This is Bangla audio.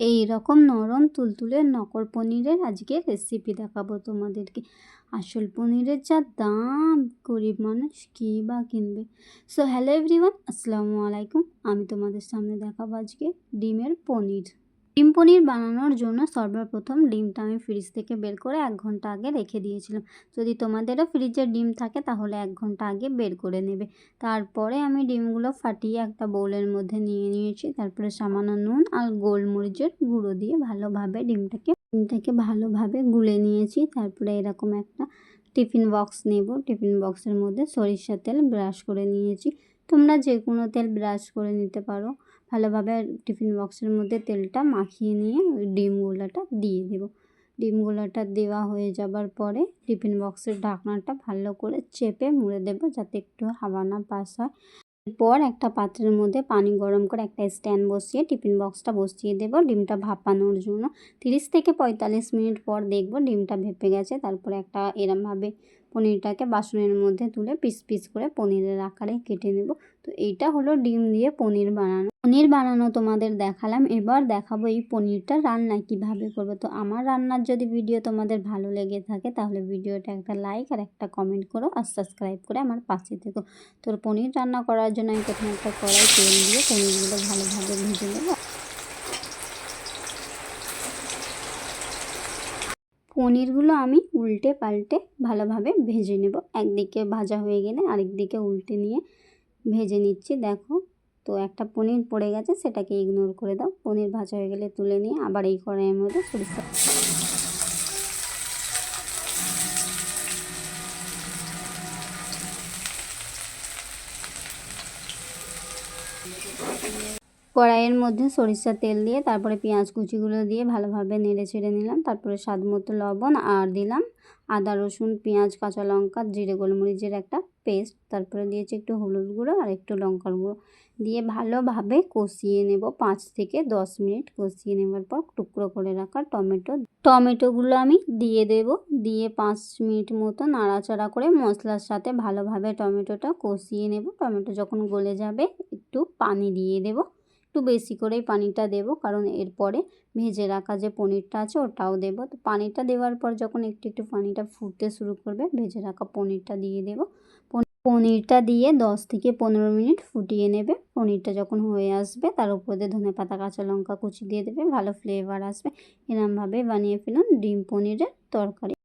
এই রকম নরম তুলতুলের নকর পনিরের আজকে রেসিপি দেখাবো তোমাদেরকে। আসল পনিরের যা দাম, গরিব মানুষ কী বা কিনবে? সো হ্যালো এভরিওয়ান আসসালামু আলাইকুম। আমি তোমাদের সামনে দেখাবো আজকে ডিমের পনির। ডিম পনির বানানোর জন্য সর্বপ্রথম ডিমটা আমি ফ্রিজ থেকে বের করে এক ঘণ্টা আগে রেখে দিয়েছিলাম। যদি তোমাদেরও ফ্রিজের ডিম থাকে তাহলে এক ঘণ্টা আগে বের করে নেবে। তারপরে আমি ডিমগুলো ফাটিয়ে একটা বোলের মধ্যে নিয়ে নিয়েছি। তারপরে সামান্য নুন আর গোলমরিচের গুঁড়ো দিয়ে ভালোভাবে ডিমটাকে ডিমটাকে ভালোভাবে গুলে নিয়েছি। তারপরে এরকম একটা টিফিন বক্স নেব। টিফিন বক্সের মধ্যে সরিষার তেল ব্রাশ করে নিয়েছি। তোমরা যে কোনো তেল ব্রাশ করে নিতে পারো। ভালোভাবে টিফিন বক্সের মধ্যে তেলটা মাখিয়ে নিয়ে ওই ডিমগুলোটা দিয়ে দেব। ডিমগুলোটা দেওয়া হয়ে যাবার পরে টিফিন বক্সের ঢাকনাটা ভালো করে চেপে মুড়ে দেবো যাতে একটু হাওয়া না পাস হয়। এরপর একটা পাত্রের মধ্যে পানি গরম করে একটা স্ট্যান্ড বসিয়ে টিফিন বক্সটা বসিয়ে দেব ডিমটা ভাপানোর জন্য। তিরিশ থেকে পঁয়তাল্লিশ মিনিট পর দেখব ডিমটা ভেপে গেছে, তারপরে একটা এরমভাবে পনিরটাকে বাসনের মধ্যে তুলে পিস পিস করে পনিরের আকারে কেটে নেব। তো এইটা হলো ডিম দিয়ে পনির বানানো। পনির বানানো তোমাদের দেখালাম। এবার দেখাবো এই পনিরটা রান্না কীভাবে করব। তো আমার রান্নার যদি ভিডিও তোমাদের ভালো লেগে থাকে, তাহলে ভিডিওটা একটা লাইক আর একটা কমেন্ট করো আর সাবস্ক্রাইব করে আমার পাশে থেকো। তোর পনির রান্না করার জন্য আমি প্রথমে একটা কড়াই তেল দিয়ে পনিরগুলো ভালোভাবে ভেজে নেব। পনিরগুলো আমি উল্টে পাল্টে ভালোভাবে ভেজে নেব। একদিকে ভাজা হয়ে গেলে আরেক দিকে উল্টে নিয়ে ভেজে নিচ্ছি। দেখো, তো একটা পনির পড়ে গেছে, সেটাকে ইগনোর করে দাও। পনির ভাজা হয়ে গেলে তুলে নিয়ে আবার এই কড়াইয়ের মধ্যে সরিষা কড়াইয়ের মধ্যে সরিষার তেল দিয়ে, তারপরে পেঁয়াজ কুচিগুলো দিয়ে ভালোভাবে নেড়ে ছেড়ে নিলাম। তারপরে স্বাদ মতো লবণ আর দিলাম। আদা, রসুন, পেঁয়াজ, কাঁচা লঙ্কা, জিরে, গোলমরিচের একটা পেস্ট। তারপরে দিয়েছি একটু হলুদ গুঁড়ো আর একটু লঙ্কার গুঁড়ো। দিয়ে ভালোভাবে কষিয়ে নেব পাঁচ থেকে দশ মিনিট। কষিয়ে নেবার পর টুকরো করে রাখা টমেটো। টমেটোগুলো আমি দিয়ে দেব। দিয়ে পাঁচ মিনিট মতো নাড়াচাড়া করে মশলার সাথে ভালোভাবে টমেটোটা কষিয়ে নেব। টমেটো যখন গলে যাবে, একটু পানি দিয়ে দেবো। একটু বেশি করেই পানিটা দেব। কারণ এরপরে ভেজে রাখা যে পনিরটা আছে ওটাও দেব। তো পানিটা দেওয়ার পর যখন একটু একটু পানিটা ফুটতে শুরু করবে, ভেজে রাখা পনিরটা দিয়ে দেব। পনিরটা দিয়ে দশ থেকে পনেরো মিনিট ফুটিয়ে নেবে। পনিরটা যখন হয়ে আসবে, তার উপর ধনে পাতা, কাঁচা লঙ্কা কুচি দিয়ে দেবে। ভালো ফ্লেভার আসবে। এরমভাবে বানিয়ে ফেলুন ডিম পনিরের তরকারি।